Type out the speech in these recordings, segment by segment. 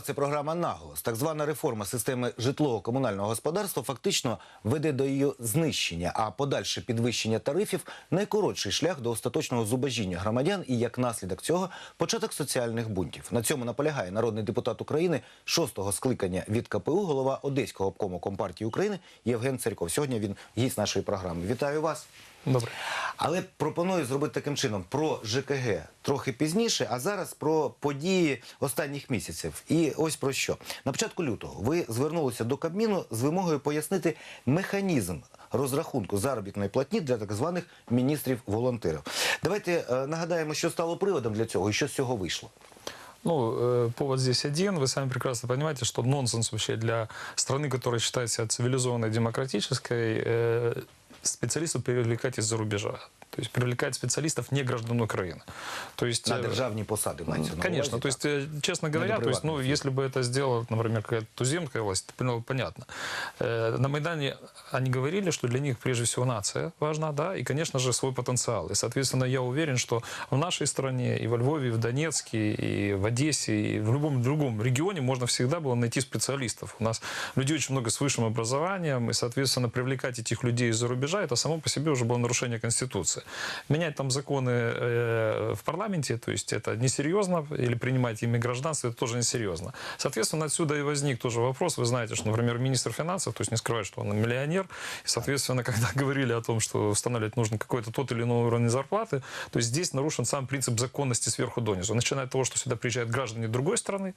Це програма Наголос. Так звана реформа системи житлово-комунального господарства фактично веде до її знищення, а подальше підвищення тарифів найкоротший шлях до остаточного зубожіння громадян і як наслідок цього початок соціальних бунтів. На цьому наполягає народний депутат України шостого скликання від КПУ, голова Одеського обкому Компартії України Євген Царьков. Сьогодні він гість нашої програми. Вітаю вас. Добре. Але пропоную зробити таким чином про ЖКГ трохи пізніше, а зараз про події останніх місяців. І ось про що. На початку лютого ви звернулися до Кабміну з вимогою пояснити механізм розрахунку заробітної платні для так званих міністрів-волонтерів. Давайте е, нагадаємо, що стало приводом для цього і що з цього вийшло. Ну, э, повод здесь один. Вы сами прекрасно понимаете, что нонсенс вообще для страны, которая считает себя цивилизованной, демократической, э, специалистов привлекать из-за рубежа. То есть привлекать специалистов не граждан Украины. То есть, На э, державні посади мається на Конечно, увазі, то есть, так. э, честно Ну, говоря, это то есть, ну, приватная если бы это сделала, например, какая-то туземская власть, то ну, понятно. Э, На Майдане они говорили, что для них прежде всего нация важна, да, и, конечно же, свой потенциал. И, соответственно, я уверен, что в нашей стране, и во Львове, и в Донецке, и в Одессе, и в любом другом регионе можно всегда было найти специалистов. У нас людей очень много с высшим образованием, и, соответственно, привлекать этих людей из-за рубежа, это само по себе уже было нарушение Конституции. Менять там законы э, в парламенте, то есть это несерьезно, или принимать ими гражданство, это тоже несерьезно. Соответственно, отсюда и возник тоже вопрос. Вы знаете, что, например, министр финансов, то есть не скрывает, что он миллионер, и, соответственно, когда говорили о том, что устанавливать нужно какой-то тот или иной уровень зарплаты, то есть здесь нарушен сам принцип законности сверху донизу. Начиная от того, что сюда приезжают граждане другой страны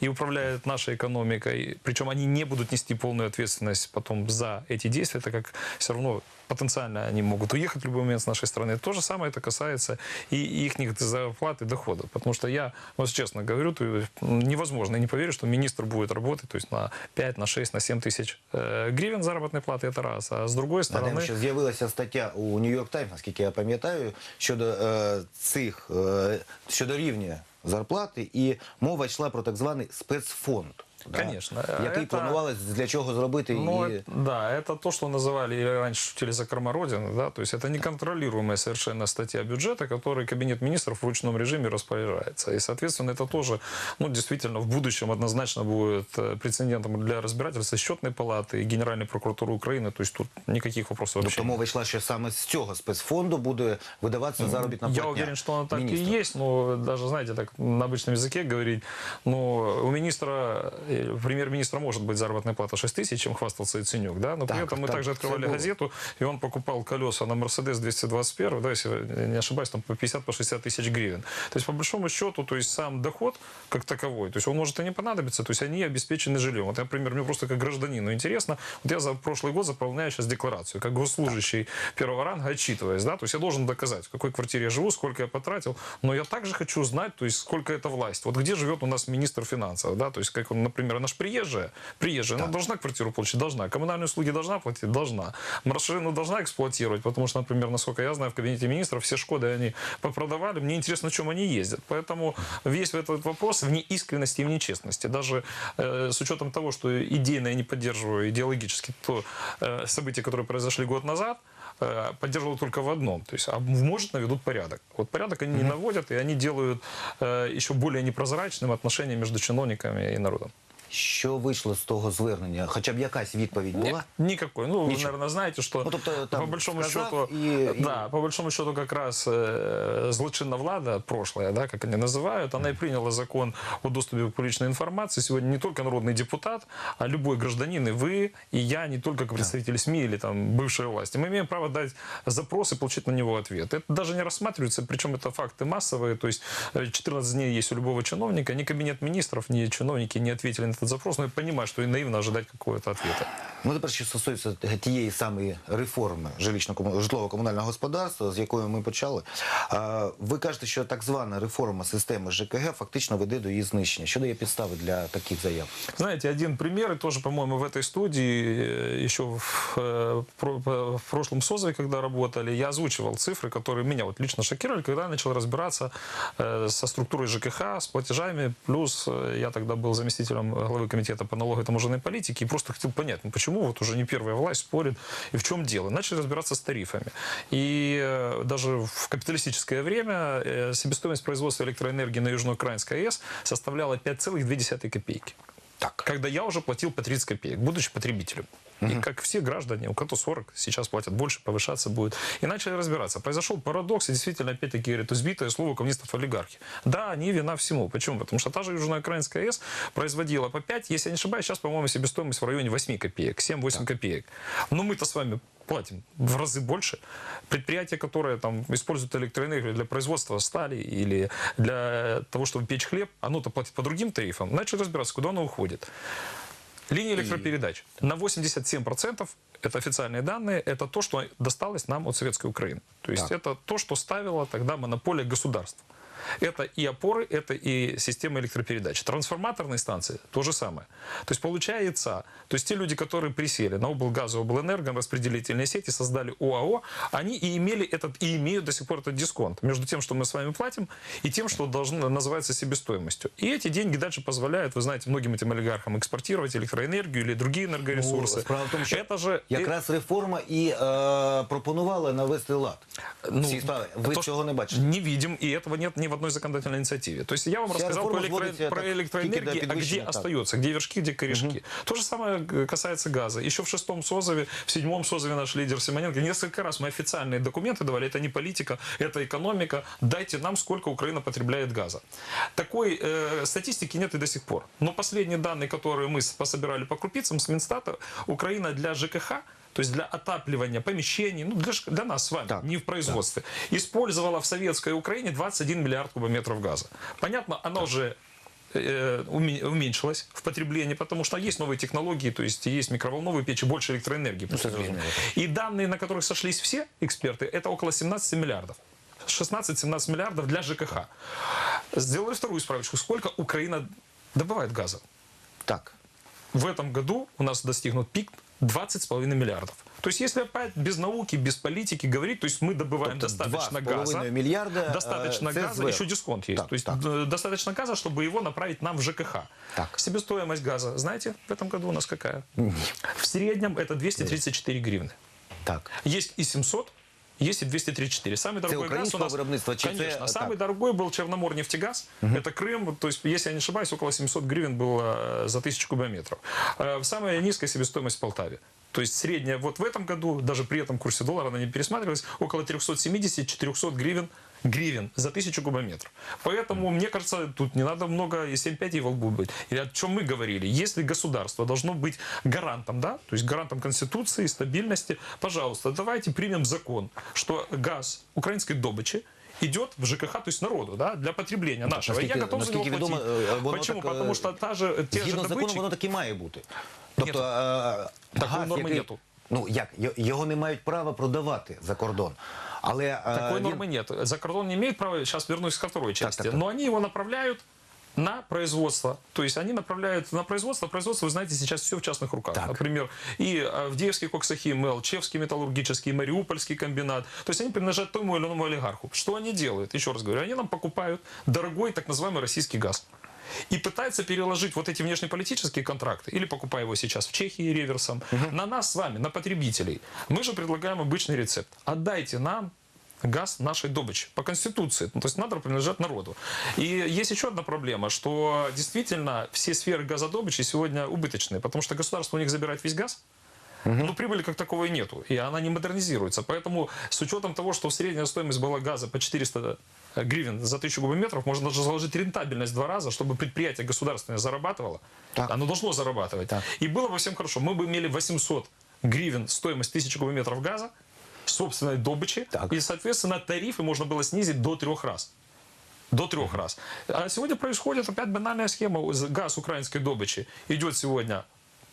и управляют нашей экономикой, причем они не будут нести полную ответственность потом за эти действия, так как все равно потенциально они могут уехать в любой момент с нашей страны. То же самое это касается и их зарплат и доходов. Потому что я, вот честно говорю, то невозможно, я не поверю, что министр будет работать то есть на 5, на 6, на 7 тысяч э, гривен заработной платы, это раз. А с другой Нагадаємо, стороны... що з'явилася стаття у Нью-Йорк Таймс, наскільки я пам'ятаю, щодо е, цих е, щодо рівня зарплати, і мова йшла про так званий спецфонд. да, Конечно. який Это- планували для чого зробити Ну, і это- да, это то, что называли или раньше шутили за корма Родины, да, то есть это неконтролируемая совершенно статья бюджета, которой Кабинет министров в ручном режиме распоряжается. И, соответственно, это тоже, ну, действительно, в будущем однозначно будет э, прецедентом для разбирательства счетной палаты и Генеральной прокуратуры Украины, то есть тут никаких вопросов вообще тобто нет. мова йшла, що саме з цього спецфонду буде видаватися заробітна Я платня. уверен, что оно так міністра. и есть, но даже, знаете, так на обычном языке говорить, но у министра, э, премьер-министра может быть заработная плата 6 тысяч, чем хвастался Яценюк, да, но при Так, этом мы так, также открывали газету, и он покупал колеса на Мерседес 221, да, если не ошибаюсь, там по 50-60 по 60 тысяч гривен. То есть, по большому счету, то есть сам доход как таковой, то есть он может и не понадобиться, то есть они обеспечены жильем. Вот, например, мне просто как гражданину интересно, вот я за прошлый год заполняю сейчас декларацию, как госслужащий первого ранга, отчитываясь, да, то есть я должен доказать, в какой квартире я живу, сколько я потратил, но я также хочу знать, то есть сколько это власть. Вот где живет у нас министр финансов, да, то есть как он, например, она же приезжая, приезжая, она должна квартиру получить, должна, коммунальные услуги должна платить, должна, машину должна эксплуатировать, потому что, например, насколько я знаю, в кабинете министров все Шкоды они попродавали, мне интересно, на чем они ездят, поэтому весь этот вопрос в неискренности и в нечестности, даже э, с учетом того, что идейно я не поддерживаю идеологически то э, события, которые произошли год назад, э, поддерживал только в одном. То есть, а может, наведут порядок. Вот порядок они не наводят, и они делают э, еще более непрозрачным отношения между чиновниками и народом. Що вийшло з того звернення? Хоча б якась відповідь була? Никакой. Ну, вы, Ничего. наверное, знаете, что Ну, тобто, там по большому сказав счету, і- і- да, по большому счету как раз э, злочинна влада, прошлая, да, как они называют, она и приняла закон о доступе к публичной информации. Сегодня не только народный депутат, а любой гражданин, и вы, и я, не только как представители СМИ или там бывшей власти. Мы имеем право дать запрос и получить на него ответ. Это даже не рассматривается, причем это факты массовые, то есть э, 14 дней есть у любого чиновника, ни кабинет министров, ни чиновники не ответили на этот запрос, но я понимаю, что и наивно ожидать какого-то ответа. Ну, тепер, що стосується тієї самої реформи жилищно-кому- житлово-комунального господарства, з якої ми почали. А, Ви кажете, що так звана реформа системи ЖКГ фактично веде до її знищення. Що дає підстави для таких заяв? Знаете, один пример, и тоже, по-моему, в этой студии, э, еще в, э, про- по- в прошлом созыве, когда работали, я озвучивал цифры, которые меня вот лично шокировали, когда я начал разбираться э, со структурой ЖКХ, с платежами, плюс э, я тогда был заместителем главы комитета по налоговой и таможенной политике и просто хотел понять, ну почему вот уже не первая власть спорит и в чем дело. Начали разбираться с тарифами. И э, даже в капиталистическое время э, себестоимость производства электроэнергии на Южноукраинской АЭС составляла 5,2 копейки. Так. Когда я уже платил по 30 копеек, будучи потребителем. И как все граждане, у кого 40, сейчас платят больше, повышаться будет. И начали разбираться. Произошел парадокс, и действительно, опять-таки, говорят, избитое слово коммунистов олигархи. Да, они вина всему. Почему? Потому что та же Южноукраинская АЭС производила по 5, если я не ошибаюсь, сейчас, по-моему, себестоимость в районе 8 копеек, 7-8 копеек. Но мы-то с вами платим в разы больше. Предприятия, которые там используют электроэнергию для производства стали или для того, чтобы печь хлеб, оно-то платит по другим тарифам. Начали разбираться, куда оно уходит. Линия электропередач. На 87% это официальные данные, это то, что досталось нам от Советской Украины. То есть Так. это то, что ставило тогда монополия государства. Это и опоры, это и система электропередач. Трансформаторные станции – то же самое. То есть получается, то есть те люди, которые присели на облгаз, облэнерго, распределительные сети, создали ОАО, они и имели этот, и имеют до сих пор этот дисконт между тем, что мы с вами платим, и тем, что должно называется себестоимостью. И эти деньги дальше позволяют, вы знаете, многим этим олигархам экспортировать электроэнергию или другие энергоресурсы. Ну, справа в тому, що это же якраз реформа і е, пропонувала навести лад. Ну, Всі справи. Ви то, цього не бачите. Не видим, и этого нет ни в одной законодательной инициативе. То есть я вам Вся рассказал про, электро- про электроэнергию, а где так. остается, где вершки, где корешки. То же самое э, касается газа. Еще в шестом созове, в седьмом созове наш лидер Симоненко несколько раз мы официальные документы давали. Это не политика, это экономика. Дайте нам, сколько Украина потребляет газа. Такой э, статистики нет и до сих пор. Но последние данные, которые мы пособирали по крупицам с Минстата, Украина для ЖКХ то есть для отапливания помещений, ну для, для нас с вами, Так, не в производстве, использовала в советской Украине 21 миллиард кубометров газа. Понятно, оно уже э, уме- уменьшилось в потреблении, потому что есть новые технологии, то есть есть микроволновые печи, больше электроэнергии. зрозуміло. И данные, на которых сошлись все эксперты, это около 17 миллиардов. 16-17 миллиардов для ЖКХ. Сделали вторую справочку. Сколько Украина добывает газа? Так. в этом году у нас достигнут пик 20,5 миллиардов. То есть, если опять без науки, без политики говорить, то есть мы добываем Тобто достаточно 2,5 газа, мільярда, достаточно е, це газа, еще дисконт есть. Так, то есть так. э, достаточно газа, чтобы его направить нам в ЖКХ. Так. Себестоимость газа, знаете, в этом году у нас какая? В среднем это 234 гривны. Так. Есть и 700, есть и 234. Самый дорогой газ у нас... виробництва чи це, Конечно. е, Самый так? дорогой был Черноморнефтегаз. Это Крым. То есть, если я не ошибаюсь, около 700 гривен было э, за тысячу кубометров. Э, Самая низкая себестоимость в Полтаве. То есть средняя вот в этом году, даже при этом курсе доллара она не пересматривалась, около 370-400 гривен гривен за тысячу кубометров. Поэтому, мне кажется, тут не надо много и 7-5 и во лбу быть. И о чем мы говорили. Если государство должно быть гарантом, да, то есть гарантом конституции, стабильности, пожалуйста, давайте примем закон, что газ украинской добычи идет в ЖКХ, то есть народу, да, для потребления нашего. И я наскільки- готов за него наскільки платить. відомо, е, воно Почему? так, е, Потому что та же, те же Згідно з законом, добытчики... воно так і має бути. Тобто, е, Такої газ, норми який, нету. Ну як, Й- його не мають права продавати за кордон. Але Такой він- нормы нет. За кордон не имеет права, сейчас вернусь ко второй части, так, так. но они его направляют на производство. То есть они направляют на производство. Производство, вы знаете, сейчас все в частных руках. Так. Например, и Авдеевский коксохим, и Алчевский металлургический, и Мариупольский комбинат. То есть они принадлежат тому или иному олигарху. Что они делают? Еще раз говорю, они нам покупают дорогой так называемый российский газ. И пытаются переложить вот эти внешнеполитические контракты, или покупая его сейчас в Чехии реверсом, на нас с вами, на потребителей. Мы же предлагаем обычный рецепт. Отдайте нам газ нашей добычи по Конституции. Ну, то есть надо принадлежать народу. И есть еще одна проблема, что действительно все сферы газодобычи сегодня убыточные, потому что государство у них забирает весь газ, но прибыли как таковой нету, и она не модернизируется. Поэтому с учетом того, что средняя стоимость была газа по 400 гривен за тысячу кубометров, можно даже заложить рентабельность в два раза, чтобы предприятие государственное зарабатывало. Так. Оно должно зарабатывать. Так. И было бы всем хорошо. Мы бы имели 800 гривен стоимость тысячи кубометров газа, собственной добычи, Так. и, соответственно, тарифы можно было снизить до трех раз. До трех раз. А сегодня происходит опять банальная схема. Газ украинской добычи идет сегодня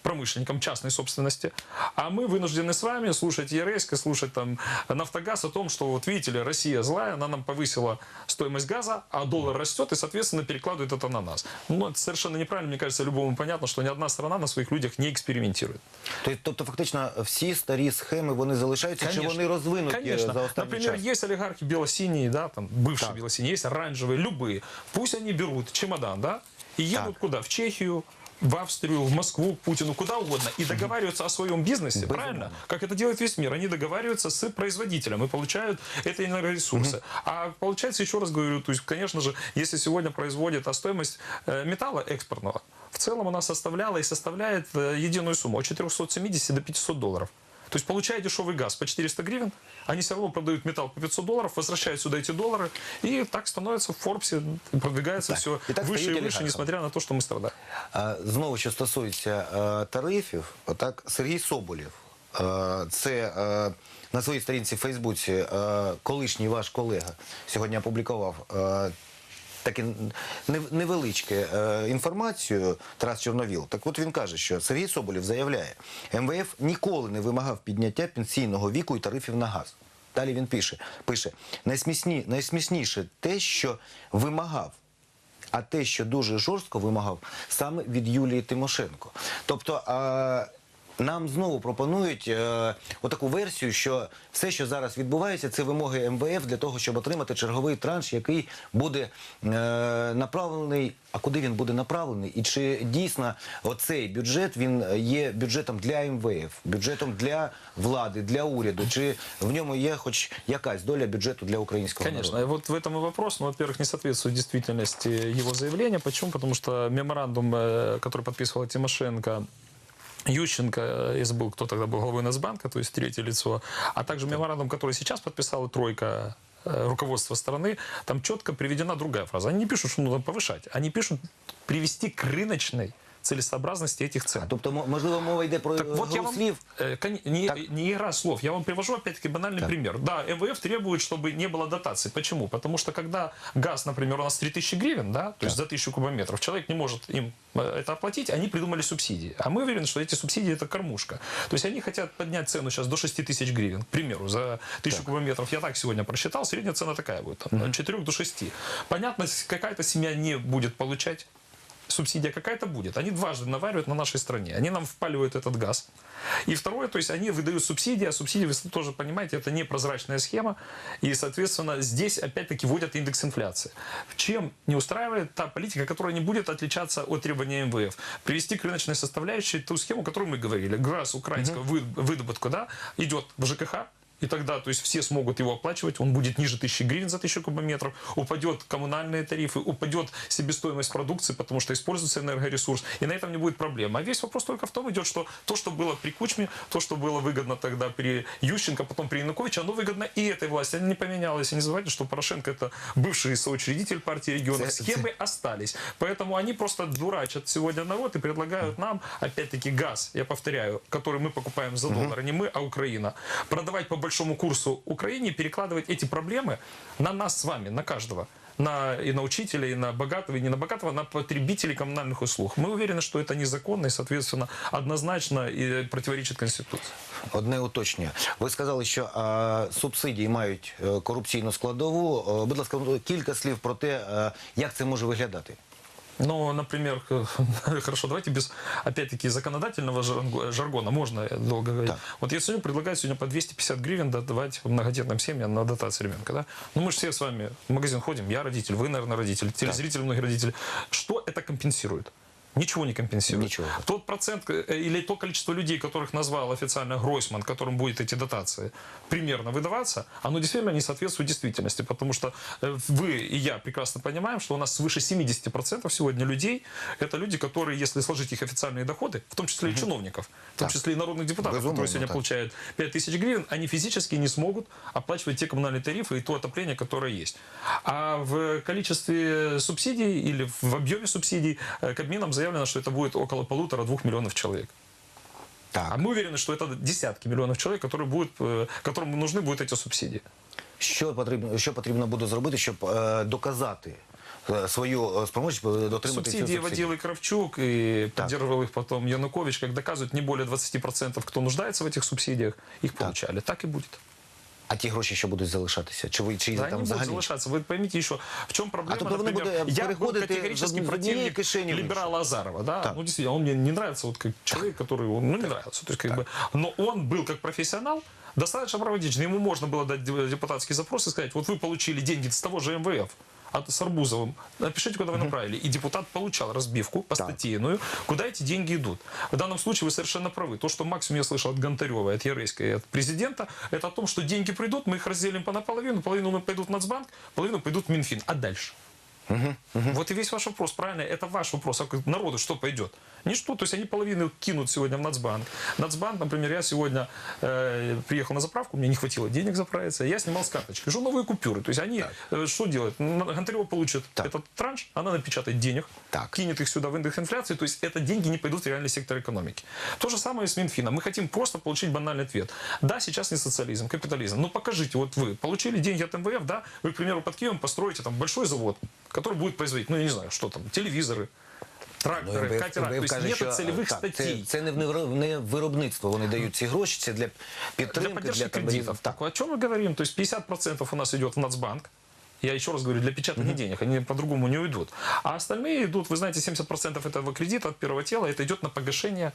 промышленникам частной собственности, а мы вынуждены с вами слушать ЕРСК, слушать там Нафтогаз о том, что вот видите ли, Россия злая, она нам повысила стоимость газа, а доллар растет и, соответственно, перекладывает это на нас. Ну, это совершенно неправильно, мне кажется, любому понятно, что ни одна страна на своих людях не экспериментирует. Тобто, тобто, фактично, всі старі схеми вони залишаються, чи вони розвинуті Конечно. за останній Например, час? есть олигархи белосиние, да, там, бывшие Так. белосиние, есть оранжевые, любые. Пусть они берут чемодан, да, и едут Так. куда? В Чехию, в Австрию, в Москву, к Путину, куда угодно, и договариваются о своем бизнесе, правильно? Как это делает весь мир. Они договариваются с производителем и получают эти энергоресурсы. А получается, еще раз говорю, то есть, конечно же, если сегодня производит, а стоимость э, металла экспортного в целом она составляла и составляет э, единую сумму от 470 до 500 долларов. То есть получая дешевый газ по 400 гривен, они все равно продают металл по 500 долларов, возвращают сюда эти доллары, и так становится в Форбсе, продвигается Так, все і так выше и стають выше, олігархами. несмотря на то, что мы страдаем. А, Знову, що стосується е, тарифів, так, Сергій Соболєв, е, це е, на своїй сторінці в Фейсбуці е, колишній ваш колега сьогодні опублікував таке невеличке е, інформацію Тарас Чорновіл. Так от він каже, що Сергій Соболєв заявляє, МВФ ніколи не вимагав підняття пенсійного віку і тарифів на газ. Далі він пише, пише найсмісні, найсмісніше те, що вимагав а те, що дуже жорстко вимагав саме від Юлії Тимошенко. Тобто а, нам знову пропонують е, отаку версію, що все, що зараз відбувається, це вимоги МВФ для того, щоб отримати черговий транш, який буде е, направлений. А куди він буде направлений? І чи дійсно оцей бюджет він є бюджетом для МВФ, бюджетом для влади, для уряду? Чи в ньому є хоч якась доля бюджету для українського Конечно. народу? И Вот в этом и вопрос. Ну, во-первых, не соответствует действительности его заявления. Почему? Потому что меморандум, э, который подписывала Тимошенко, Ющенко, э, если был, кто тогда был главой Нацбанка, то есть третье лицо, а также меморандум, который сейчас подписала тройка э, руководства страны, там четко приведена другая фраза. Они не пишут, что нужно повышать, они пишут привести к рыночной целесообразности этих цен. Тобто, мо- можливо, мова йде про Так вот я вам, слів. э, не, Так. не игра слов, я вам привожу опять-таки банальный Так. пример. Да, МВФ требует, чтобы не было дотаций. Почему? Потому что когда газ, например, у нас 3000 гривен, да, то есть за 1000 кубометров, человек не может им э, это оплатить, они придумали субсидии. А мы уверены, что эти субсидии это кормушка. То есть они хотят поднять цену сейчас до 6 тысяч гривен, к примеру, за 1000 кубометров. Я так сегодня просчитал, средняя цена такая будет, там, от 4 до 6. Понятно, какая-то семья не будет получать субсидия какая-то будет. Они дважды наваривают на нашей стране. Они нам впаливают этот газ. И второе, то есть они выдают субсидии, а субсидии, вы тоже понимаете, это непрозрачная схема. И, соответственно, здесь опять-таки вводят индекс инфляции. Чем не устраивает та политика, которая не будет отличаться от требований МВФ? Привести к рыночной составляющей ту схему, о которой мы говорили. Газ украинского вы- выдобытка да, идет в ЖКХ, и тогда, то есть все смогут его оплачивать, он будет ниже 1000 гривен за 1000 кубометров, упадет коммунальные тарифы, упадет себестоимость продукции, потому что используется энергоресурс, и на этом не будет проблем. А весь вопрос только в том идет, что то, что было при Кучме, то, что было выгодно тогда при Ющенко, потом при Януковиче, оно выгодно и этой власти. Оно не поменялось. И не забывайте, что Порошенко это бывший соучредитель партии регионов. Схемы остались. Поэтому они просто дурачат сегодня народ и предлагают нам, опять-таки, газ, я повторяю, который мы покупаем за доллары, не мы, а Украина, продавать по большому курсу Украине, перекладывать эти проблемы на нас с вами, на каждого. На, и на учителя, и на богатого, и не на богатого, на потребителей коммунальных услуг. Мы уверены, что это незаконно и, соответственно, однозначно и противоречит Конституции. Одне уточнення. Ви сказали, що а, субсидії мають е, корупційну складову. Е, будь ласка, ну, кілька слів про те, е, як це може виглядати. Ну, например, хорошо, давайте без, опять-таки, законодательного жарго- жаргона, можно долго говорить. Так. Вот я сегодня предлагаю сегодня по 250 гривен давать многодетным семьям на дотации ребенка, да? Ну, мы же все с вами в магазин ходим, я родитель, вы, наверное, родитель, телезрители, многие родители. Что это компенсирует? Ничего не компенсирует. Ничего. Тот процент э, или то количество людей, которых назвал официально Гройсман, которым будет эти дотации примерно выдаваться, оно действительно не соответствует действительности, потому что э, вы и я прекрасно понимаем, что у нас свыше 70% сегодня людей, это люди, которые, если сложить их официальные доходы, в том числе и чиновников, в том Так. числе и народных депутатов, Безумовно, которые сегодня так. получают 5000 гривен, они физически не смогут оплачивать те коммунальные тарифы и то отопление, которое есть. А в количестве субсидий или в объеме субсидий э, Кабмином заявлено, что это будет около полутора-двух миллионов человек. Так, А мы уверены, что это десятки миллионов человек, которые будут, э, которым нужны будут эти субсидии. що потрібно, що потрібно буде зробити, щоб е, доказати е, свою е, спроможність е, дотримати Субсидии цю водил и Кравчук, и Так. поддерживал их потом Янукович, как доказывают, не более 20%, кто нуждается в этих субсидиях, их получали. Так и будет. А ті гроші, що будуть залишатися? Чи ви чи Да, там они будут взагалі? залишаться. Вы поймите еще, в чем проблема, А то вони например, будуть я был переходити категорически з однієї противник кишені в іншу. либерала Азарова, да, Так. ну действительно, он мне не нравится, вот как человек, который, он, ну не нравился, то есть как бы, но он был как профессионал, достаточно прагматичный, ему можно было дать де- депутатский запрос и сказать, вот вы получили деньги с того же МВФ, От, с Арбузовым. Напишите, куда вы направили. И депутат получал разбивку по статейную, куда эти деньги идут. В данном случае вы совершенно правы. То, что максимум я слышал от Гонтарева, от Яреська и от президента, это о том, что деньги придут, мы их разделим по наполовину, половину пойдут в Нацбанк, половину пойдут в Минфин. А дальше? Вот и весь ваш вопрос, правильно? Это ваш вопрос. А народу что пойдет? Ничто. То есть они половину кинут сегодня в Нацбанк. Нацбанк, например, я сегодня э, приехал на заправку, мне не хватило денег заправиться, я снимал с карточки. Жду новые купюры. То есть они э, что делают? Гонтарева получит Так. этот транш, она напечатает денег, Так. кинет их сюда в индекс инфляции. То есть это деньги не пойдут в реальный сектор экономики. То же самое и с Минфином. Мы хотим просто получить банальный ответ. Да, сейчас не социализм, капитализм. Ну покажите, вот вы получили деньги от МВФ, да, вы, к примеру, под Киевом построите там большой завод, который будет производить, ну я не знаю, что там, телевизоры, тракторы, МВФ катера. То МВФ есть каже, нет що целевых так, статей. Це, це не, виро- не виробництво. Вони дають ці гроші. Це для Для підтримки, поддержки для там, кредитов. Так. Так, о чем мы говорим? То есть 50% у нас идет в Нацбанк. Я еще раз говорю, для печатания денег, они по-другому не уйдут. А остальные идут, вы знаете, 70% этого кредита от первого тела, это идет на погашение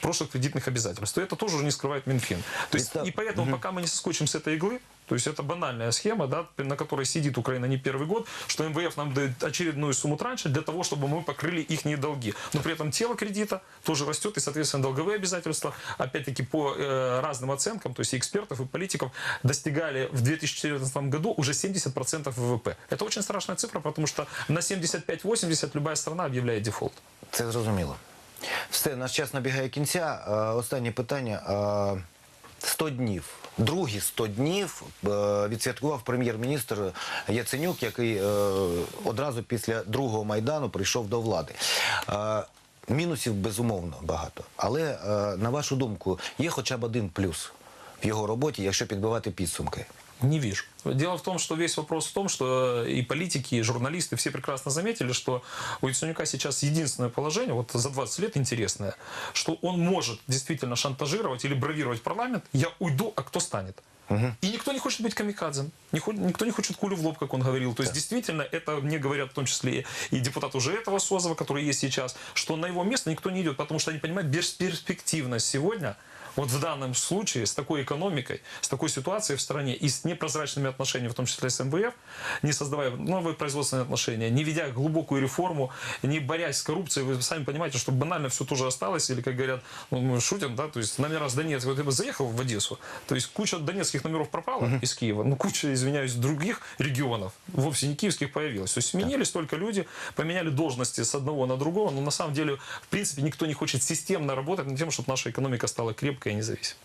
прошлых кредитных обязательств. То это тоже уже не скрывает Минфин. То есть, Это- и поэтому, пока мы не соскочим с этой иглы, то есть это банальная схема, да, на которой сидит Украина не первый год, что МВФ нам дает очередную сумму транша для того, чтобы мы покрыли их долги. Но при этом тело кредита тоже растет, и, соответственно, долговые обязательства, опять-таки, по э, разным оценкам, то есть и экспертов, и политиков, достигали в 2014 году уже 70% ВВП. Это очень страшная цифра, потому что на 75-80 любая страна объявляет дефолт. Це зрозуміло. Все, наш час набігає кінця. Е, Останнє питання. Е, 100 днів. Другі 100 днів е, відсвяткував прем'єр-міністр Яценюк, який е, одразу після другого майдану прийшов до влади. Е, Мінусів безумовно багато. Але на вашу думку, є хоча б один плюс в його роботі, якщо підбивати підсумки. Не вижу. Дело в том, что весь вопрос в том, что и политики, и журналисты все прекрасно заметили, что у Яценюка сейчас единственное положение, вот за 20 лет интересное, что он может действительно шантажировать или бравировать парламент, я уйду, а кто станет? И никто не хочет быть хо- никто не хочет кулю в лоб, как он говорил. То есть, действительно, это мне говорят в том числе и депутат уже этого Созова, который есть сейчас, что на его место никто не идет, потому что они понимают бесперспективность сегодня вот в данном случае с такой экономикой, с такой ситуацией в стране и с непрозрачными отношениями, в том числе с МВФ, не создавая новые производственные отношения, не ведя глубокую реформу, не борясь с коррупцией, вы сами понимаете, что банально все тоже осталось, или, как говорят, ну, мы шутим, да, то есть номера с Донецка, вот я бы заехал в Одессу, то есть куча донецких номеров пропала из Киева, ну, куча, извиняюсь, других регионов, вовсе не киевских появилась. То есть сменились только люди, поменяли должности с одного на другого, но на самом деле, в принципе, никто не хочет системно работать над тем, чтобы наша экономика стала крепкой и независимой.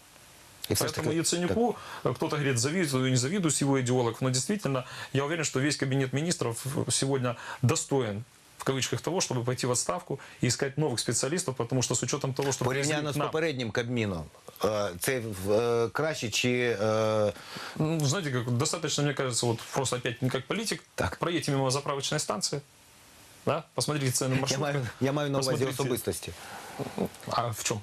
І все ж Поэтому таки- Яценюку, э, кто-то говорит, завидую, не завидую с его идеологов, но действительно, я уверен, что весь кабинет министров сегодня достоин в кавычках того, чтобы пойти в отставку и искать новых специалистов, потому что с учетом того, что Порівняно привезли з к нам- попереднім Кабміном, е, це е, краще чи е, Ну, знаете, как достаточно, мне кажется, вот просто опять не как политик, Так. проедьте мимо заправочной станции, да, посмотрите цены я маршрутка. маю, я маю на увазі посмотрите- особистості. А в чем?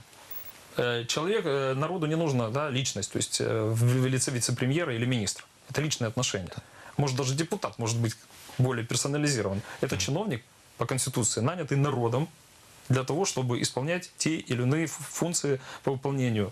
Э, Человек, э, народу не нужна да, личность, то есть э, в лице вице-премьера или министра. Это личные отношения. Может, даже депутат может быть более персонализирован. Это чиновник по Конституции, нанятый народом для того, чтобы исполнять те или иные функции по выполнению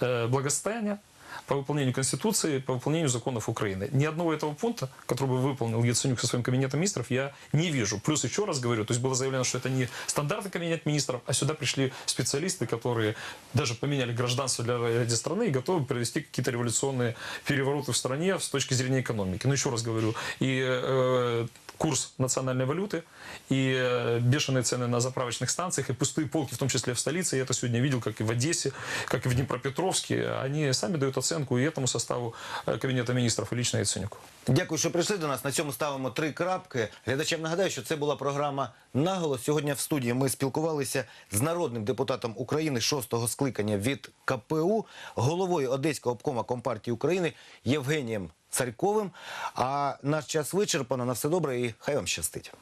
благосостояния, по выполнению Конституции, по выполнению законов Украины. Ни одного этого пункта, который бы выполнил Яценюк со своим кабинетом министров, я не вижу. Плюс еще раз говорю, то есть было заявлено, что это не стандартный кабинет министров, а сюда пришли специалисты, которые даже поменяли гражданство для ради страны и готовы провести какие-то революционные перевороты в стране с точки зрения экономики. Но еще раз говорю, и э, курс национальной валюты, и э, бешеные цены на заправочных станциях, и пустые полки, в том числе в столице. Я это сегодня видел, как и в Одессе, как и в Днепропетровске. Они сами дают оценку и этому составу э, Кабинета министров, и лично Яценюку. Дякую, що прийшли до нас. На цьому ставимо три крапки. Глядачам нагадаю, що це була програма Наголос. Сьогодні в студії ми спілкувалися з народним депутатом України шостого скликання від КПУ, головою Одеського обкома Компартії України Євгенієм Царьковим. А наш час вичерпано. На все добре і хай вам щастить.